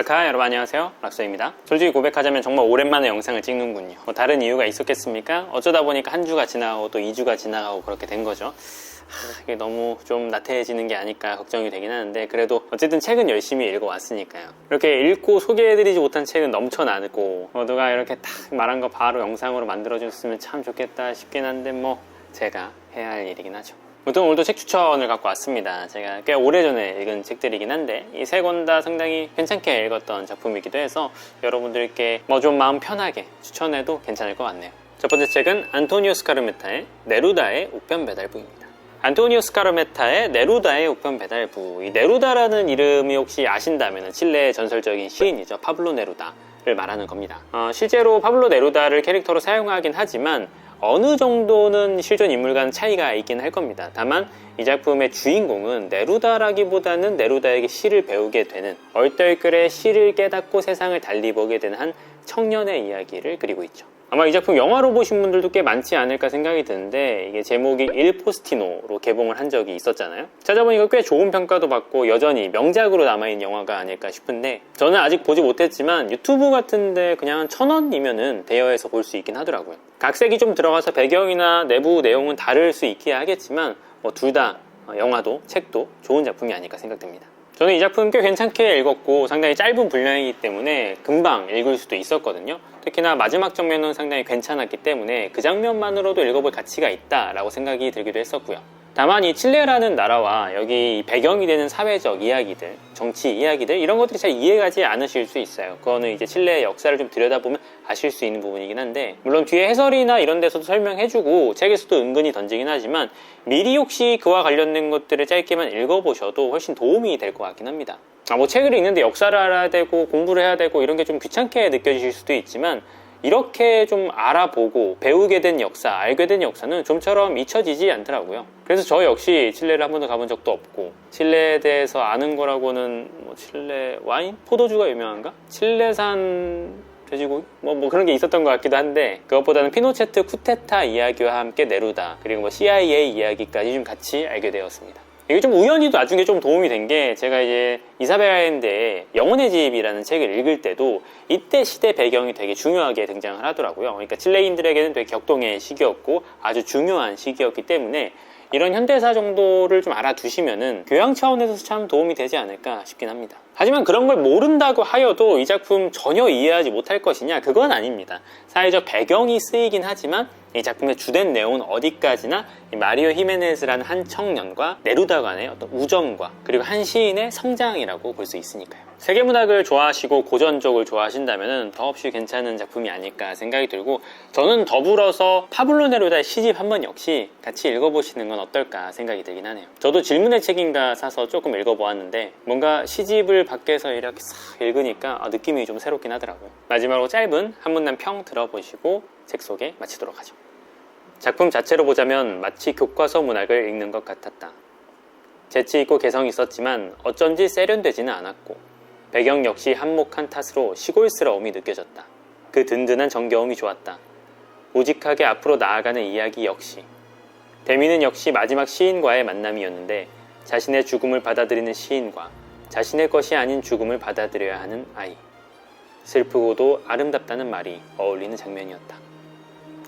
라카 여러분 안녕하세요. 락서입니다. 솔직히 고백하자면 정말 오랜만에 영상을 찍는군요. 뭐 다른 이유가 있었겠습니까? 어쩌다 보니까 한 주가 지나가고 또 2주가 지나가고 그렇게 된 거죠. 하, 이게 너무 좀 나태해지는 게 아닐까 걱정이 되긴 하는데 그래도 어쨌든 책은 열심히 읽어왔으니까요. 이렇게 읽고 소개해드리지 못한 책은 넘쳐나고 어, 누가 이렇게 딱 말한 거 바로 영상으로 만들어줬으면 참 좋겠다 싶긴 한데 뭐 제가 해야 할 일이긴 하죠 아무튼 오늘도 책 추천을 갖고 왔습니다. 제가 꽤 오래전에 읽은 책들이긴 한데 이 세 권 다 상당히 괜찮게 읽었던 작품이기도 해서 여러분들께 뭐 좀 마음 편하게 추천해도 괜찮을 것 같네요. 첫 번째 책은 안토니오 스카르메타의 네루다의 우편 배달부입니다. 안토니오 스카르메타의 네루다의 우편 배달부. 이 네루다라는 이름이 혹시 아신다면 칠레의 전설적인 시인이죠. 파블로 네루다 를 말하는 겁니다. 어, 실제로 파블로 네루다를 캐릭터로 사용하긴 하지만 어느 정도는 실존 인물과는 차이가 있긴 할 겁니다. 다만 이 작품의 주인공은 네루다라기보다는 네루다에게 시를 배우게 되는 얼떨결에 시를 깨닫고 세상을 달리 보게 되는 한 청년의 이야기를 그리고 있죠. 아마 이 작품 영화로 보신 분들도 꽤 많지 않을까 생각이 드는데 이게 제목이 일 포스티노로 개봉을 한 적이 있었잖아요. 찾아보니까 꽤 좋은 평가도 받고 여전히 명작으로 남아있는 영화가 아닐까 싶은데 저는 아직 보지 못했지만 유튜브 같은데 그냥 천 원이면은 대여해서 볼 수 있긴 하더라고요. 각색이 좀 들어가서 배경이나 내부 내용은 다를 수 있긴 하겠지만 뭐 둘 다 영화도 책도 좋은 작품이 아닐까 생각됩니다. 저는 이 작품 꽤 괜찮게 읽었고 상당히 짧은 분량이기 때문에 금방 읽을 수도 있었거든요. 특히나 마지막 장면은 상당히 괜찮았기 때문에 그 장면만으로도 읽어볼 가치가 있다라고 생각이 들기도 했었고요. 다만 이 칠레라는 나라와 여기 배경이 되는 사회적 이야기들, 정치 이야기들 이런 것들이 잘 이해가지 않으실 수 있어요. 그거는 이제 칠레의 역사를 좀 들여다보면 아실 수 있는 부분이긴 한데 물론 뒤에 해설이나 이런 데서도 설명해주고 책에서도 은근히 던지긴 하지만 미리 혹시 그와 관련된 것들을 짧게만 읽어보셔도 훨씬 도움이 될 것 같긴 합니다. 아, 뭐 책을 읽는데 역사를 알아야 되고 공부를 해야 되고 이런 게 좀 귀찮게 느껴지실 수도 있지만 이렇게 좀 알아보고 배우게 된 역사, 알게 된 역사는 좀처럼 잊혀지지 않더라고요. 그래서 저 역시 칠레를 한 번도 가본 적도 없고 칠레에 대해서 아는 거라고는 뭐 칠레 와인? 포도주가 유명한가? 칠레산 돼지고기? 뭐, 뭐 그런 게 있었던 것 같기도 한데 그것보다는 피노체트 쿠테타 이야기와 함께 네루다 그리고 뭐 CIA 이야기까지 좀 같이 알게 되었습니다. 이게 좀 우연히도 나중에 좀 도움이 된 게 제가 이제 이사벨라인드의 영혼의 집이라는 책을 읽을 때도 이때 시대 배경이 되게 중요하게 등장을 하더라고요. 그러니까 칠레인들에게는 되게 격동의 시기였고 아주 중요한 시기였기 때문에 이런 현대사 정도를 좀 알아두시면은 교양 차원에서 참 도움이 되지 않을까 싶긴 합니다. 하지만 그런 걸 모른다고 하여도 이 작품 전혀 이해하지 못할 것이냐? 그건 아닙니다. 사회적 배경이 쓰이긴 하지만 이 작품의 주된 내용은 어디까지나 마리오 히메네즈라는 한 청년과 네루다 간의 어떤 우정과 그리고 한 시인의 성장이라고 볼 수 있으니까요. 세계문학을 좋아하시고 고전적을 좋아하신다면 더없이 괜찮은 작품이 아닐까 생각이 들고 저는 더불어서 파블로 네루다의 시집 한 번 역시 같이 읽어보시는 건 어떨까 생각이 들긴 하네요. 저도 질문의 책인가 사서 조금 읽어보았는데 뭔가 시집을 밖에서 이렇게 싹 읽으니까 느낌이 좀 새롭긴 하더라고요. 마지막으로 짧은 한문난 평 들어보시고 책 소개 마치도록 하죠. 작품 자체로 보자면 마치 교과서 문학을 읽는 것 같았다. 재치 있고 개성이 있었지만 어쩐지 세련되지는 않았고 배경 역시 한몫한 탓으로 시골스러움이 느껴졌다. 그 든든한 정겨움이 좋았다. 우직하게 앞으로 나아가는 이야기 역시. 대미는 역시 마지막 시인과의 만남이었는데 자신의 죽음을 받아들이는 시인과 자신의 것이 아닌 죽음을 받아들여야 하는 아이. 슬프고도 아름답다는 말이 어울리는 장면이었다.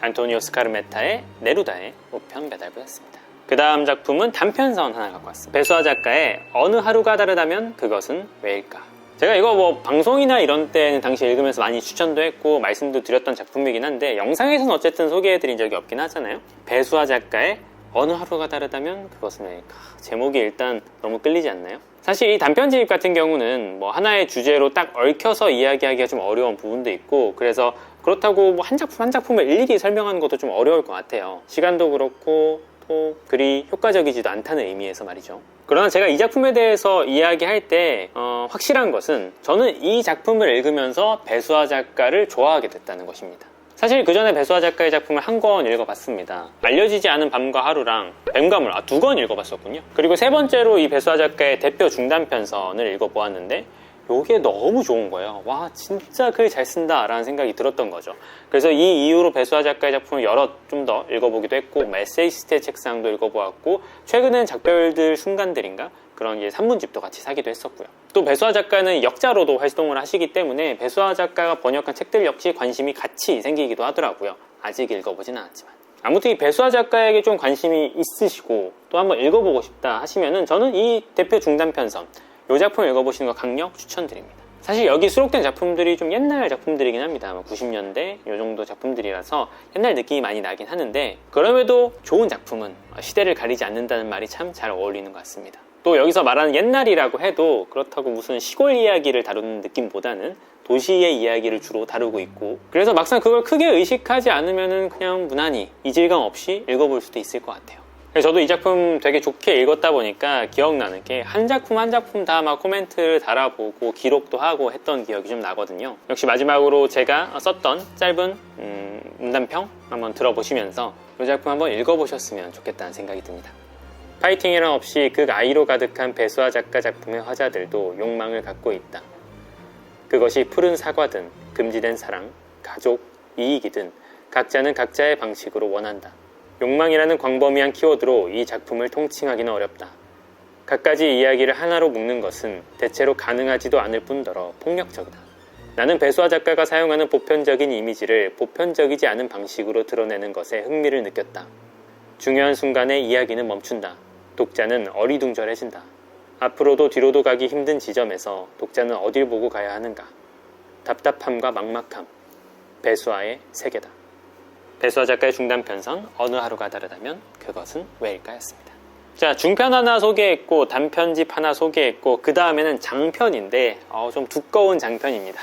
안토니오 스카르메타의 네루다의 우편 배달부였습니다. 그 다음 작품은 단편선 하나 갖고 왔습니다. 배수아 작가의 어느 하루가 다르다면 그것은 왜일까? 제가 이거 뭐 방송이나 이런 때는 당시 읽으면서 많이 추천도 했고 말씀도 드렸던 작품이긴 한데 영상에서는 어쨌든 소개해드린 적이 없긴 하잖아요. 배수아 작가의 어느 하루가 다르다면 그것은 왜일까? 제목이 일단 너무 끌리지 않나요? 사실 이 단편집 같은 경우는 뭐 하나의 주제로 딱 얽혀서 이야기하기가 좀 어려운 부분도 있고 그래서 그렇다고 뭐 한 작품 한 작품을 일일이 설명하는 것도 좀 어려울 것 같아요. 시간도 그렇고 또 그리 효과적이지도 않다는 의미에서 말이죠. 그러나 제가 이 작품에 대해서 이야기할 때 어, 확실한 것은 저는 이 작품을 읽으면서 배수아 작가를 좋아하게 됐다는 것입니다. 사실 그 전에 배수아 작가의 작품을 한 권 읽어봤습니다. 알려지지 않은 밤과 하루랑 뱀과물 아, 두 권 읽어봤었군요. 그리고 세 번째로 이 배수아 작가의 대표 중단편선을 읽어보았는데 요게 너무 좋은 거예요. 와, 진짜 글 잘 쓴다 라는 생각이 들었던 거죠. 그래서 이 이후로 배수아 작가의 작품을 여러 좀 더 읽어보기도 했고, 메세이스트의 책상도 읽어보았고, 최근엔 작별들 순간들인가? 그런 이제 산문집도 같이 사기도 했었고요. 또 배수아 작가는 역자로도 활동을 하시기 때문에 배수아 작가가 번역한 책들 역시 관심이 같이 생기기도 하더라고요. 아직 읽어보진 않았지만. 아무튼 이 배수아 작가에게 좀 관심이 있으시고 또 한번 읽어보고 싶다 하시면은 저는 이 대표 중단편선 이 작품 읽어보시는 거 강력 추천드립니다. 사실 여기 수록된 작품들이 좀 옛날 작품들이긴 합니다. 90년대 이 정도 작품들이라서 옛날 느낌이 많이 나긴 하는데 그럼에도 좋은 작품은 시대를 가리지 않는다는 말이 참 잘 어울리는 것 같습니다. 또 여기서 말하는 옛날이라고 해도 그렇다고 무슨 시골 이야기를 다루는 느낌보다는 도시의 이야기를 주로 다루고 있고 그래서 막상 그걸 크게 의식하지 않으면 그냥 무난히 이질감 없이 읽어볼 수도 있을 것 같아요. 저도 이 작품 되게 좋게 읽었다 보니까 기억나는 게 한 작품 한 작품 다 막 코멘트를 달아보고 기록도 하고 했던 기억이 좀 나거든요. 역시 마지막으로 제가 썼던 짧은 음, 문단평 한번 들어보시면서 이 작품 한번 읽어보셨으면 좋겠다는 생각이 듭니다. 파이팅이란 없이 극 아이로 가득한 배수아 작가 작품의 화자들도 욕망을 갖고 있다. 그것이 푸른 사과든 금지된 사랑, 가족, 이익이든 각자는 각자의 방식으로 원한다. 욕망이라는 광범위한 키워드로 이 작품을 통칭하기는 어렵다. 갖가지 이야기를 하나로 묶는 것은 대체로 가능하지도 않을 뿐더러 폭력적이다. 나는 배수아 작가가 사용하는 보편적인 이미지를 보편적이지 않은 방식으로 드러내는 것에 흥미를 느꼈다. 중요한 순간에 이야기는 멈춘다. 독자는 어리둥절해진다. 앞으로도 뒤로도 가기 힘든 지점에서 독자는 어딜 보고 가야 하는가? 답답함과 막막함. 배수아의 세계다. 배수아 작가의 중단 편선 어느 하루가 다르다면 그것은 왜일까였습니다. 자 중편 하나 소개했고 단편집 하나 소개했고 그 다음에는 장편인데 어, 좀 두꺼운 장편입니다.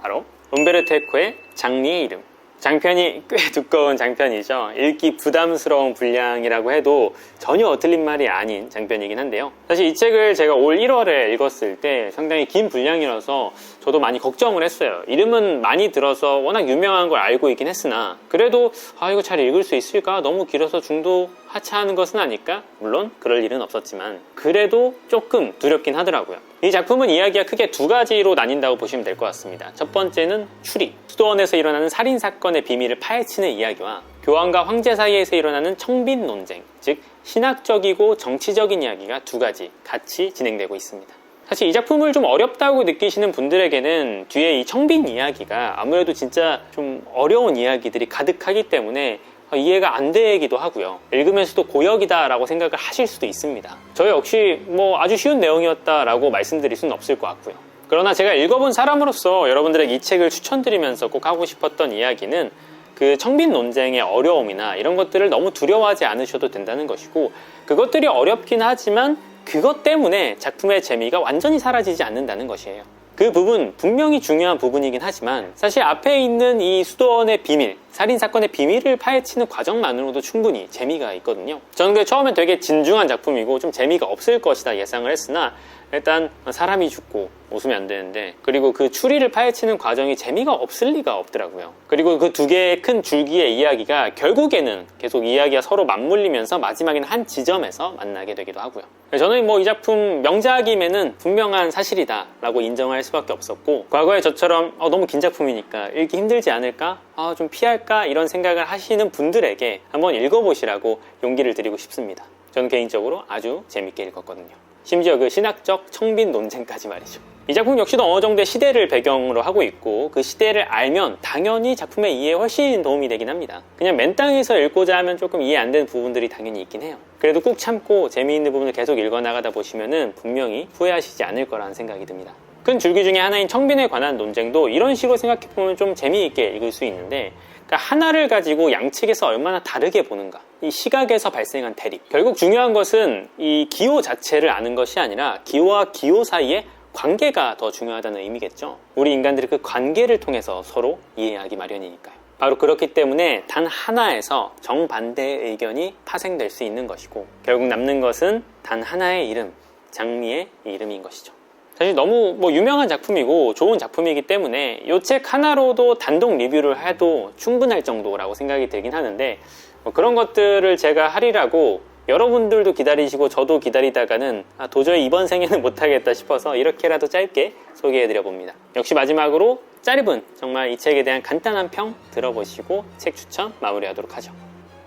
바로 음베르토 에코의 장미의 이름. 장편이 꽤 두꺼운 장편이죠. 읽기 부담스러운 분량이라고 해도 전혀 틀린 말이 아닌 장편이긴 한데요. 사실 이 책을 제가 올 1월에 읽었을 때 상당히 긴 분량이라서 저도 많이 걱정을 했어요. 이름은 많이 들어서 워낙 유명한 걸 알고 있긴 했으나 그래도 아 이거 잘 읽을 수 있을까? 너무 길어서 중도 하차하는 것은 아닐까? 물론 그럴 일은 없었지만 그래도 조금 두렵긴 하더라고요. 이 작품은 이야기가 크게 두 가지로 나뉜다고 보시면 될 것 같습니다. 첫 번째는 추리, 수도원에서 일어나는 살인 사건의 비밀을 파헤치는 이야기와 교황과 황제 사이에서 일어나는 청빈 논쟁, 즉 신학적이고 정치적인 이야기가 두 가지 같이 진행되고 있습니다. 사실 이 작품을 좀 어렵다고 느끼시는 분들에게는 뒤에 이 청빈 이야기가 아무래도 진짜 좀 어려운 이야기들이 가득하기 때문에 이해가 안 되기도 하고요. 읽으면서도 고역이다라고 생각을 하실 수도 있습니다. 저 역시 뭐 아주 쉬운 내용이었다라고 말씀드릴 수는 없을 것 같고요. 그러나 제가 읽어본 사람으로서 여러분들에게 이 책을 추천드리면서 꼭 하고 싶었던 이야기는 그 청빈 논쟁의 어려움이나 이런 것들을 너무 두려워하지 않으셔도 된다는 것이고 그것들이 어렵긴 하지만 그것 때문에 작품의 재미가 완전히 사라지지 않는다는 것이에요. 그 부분 분명히 중요한 부분이긴 하지만 사실 앞에 있는 이 수도원의 비밀, 살인 사건의 비밀을 파헤치는 과정만으로도 충분히 재미가 있거든요. 저는 그 처음에 되게 진중한 작품이고 좀 재미가 없을 것이다 예상을 했으나 일단 사람이 죽고 웃으면 안 되는데 그리고 그 추리를 파헤치는 과정이 재미가 없을 리가 없더라고요. 그리고 그 두 개의 큰 줄기의 이야기가 결국에는 계속 이야기가 서로 맞물리면서 마지막에는 한 지점에서 만나게 되기도 하고요. 저는 뭐 이 작품 명작임에는 분명한 사실이다라고 인정할 수밖에 없었고 과거에 저처럼 어, 너무 긴 작품이니까 읽기 힘들지 않을까? 아, 좀 피할까? 이런 생각을 하시는 분들에게 한번 읽어보시라고 용기를 드리고 싶습니다. 저는 개인적으로 아주 재밌게 읽었거든요. 심지어 그 신학적 청빈 논쟁까지 말이죠. 이 작품 역시도 어느 정도의 시대를 배경으로 하고 있고 그 시대를 알면 당연히 작품의 이해에 훨씬 도움이 되긴 합니다. 그냥 맨 땅에서 읽고자 하면 조금 이해 안 되는 부분들이 당연히 있긴 해요. 그래도 꾹 참고 재미있는 부분을 계속 읽어나가다 보시면은 분명히 후회하시지 않을 거라는 생각이 듭니다. 큰 줄기 중에 하나인 청빈에 관한 논쟁도 이런 식으로 생각해 보면 좀 재미있게 읽을 수 있는데 그러니까 하나를 가지고 양측에서 얼마나 다르게 보는가. 이 시각에서 발생한 대립. 결국 중요한 것은 이 기호 자체를 아는 것이 아니라 기호와 기호 사이에 관계가 더 중요하다는 의미겠죠. 우리 인간들이 그 관계를 통해서 서로 이해하기 마련이니까요. 바로 그렇기 때문에 단 하나에서 정반대의 의견이 파생될 수 있는 것이고 결국 남는 것은 단 하나의 이름 장미의 이름인 것이죠 사실 너무 뭐 유명한 작품이고 좋은 작품이기 때문에 이 책 하나로도 단독 리뷰를 해도 충분할 정도라고 생각이 들긴 하는데 뭐 그런 것들을 제가 하리라고 여러분들도 기다리시고 저도 기다리다가는 아, 도저히 이번 생에는 못하겠다 싶어서 이렇게라도 짧게 소개해드려 봅니다. 역시 마지막으로 짧은 정말 이 책에 대한 간단한 평 들어보시고 책 추천 마무리하도록 하죠.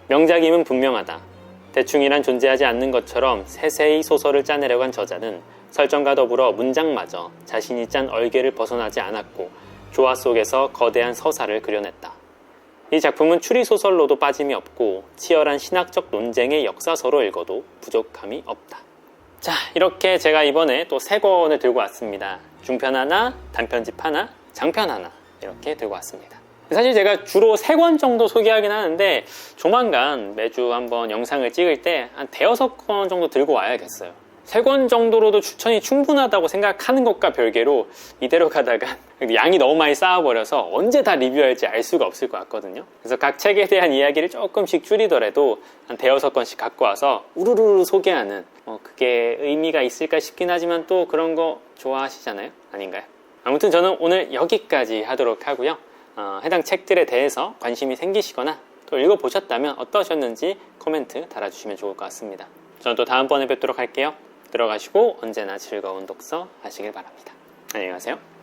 명작임은 분명하다. 대충이란 존재하지 않는 것처럼 세세히 소설을 짜내려고 한 저자는 설정과 더불어 문장마저 자신이 짠 얼개를 벗어나지 않았고 조화 속에서 거대한 서사를 그려냈다. 이 작품은 추리소설로도 빠짐이 없고 치열한 신학적 논쟁의 역사서로 읽어도 부족함이 없다. 자, 이렇게 제가 이번에 또 세 권을 들고 왔습니다. 중편 하나, 단편집 하나, 장편 하나 이렇게 들고 왔습니다. 사실 제가 주로 세 권 정도 소개하긴 하는데 조만간 매주 한번 영상을 찍을 때 한 대여섯 권 정도 들고 와야겠어요. 세 권 정도로도 추천이 충분하다고 생각하는 것과 별개로 이대로 가다가 양이 너무 많이 쌓아버려서 언제 다 리뷰할지 알 수가 없을 것 같거든요. 그래서 각 책에 대한 이야기를 조금씩 줄이더라도 한 대여섯 권씩 갖고 와서 우르르 소개하는 뭐 그게 의미가 있을까 싶긴 하지만 또 그런 거 좋아하시잖아요? 아닌가요? 아무튼 저는 오늘 여기까지 하도록 하고요. 어, 해당 책들에 대해서 관심이 생기시거나 또 읽어보셨다면 어떠셨는지 코멘트 달아주시면 좋을 것 같습니다. 저는 또 다음번에 뵙도록 할게요. 들어가시고 언제나 즐거운 독서 하시길 바랍니다. 안녕히 가세요.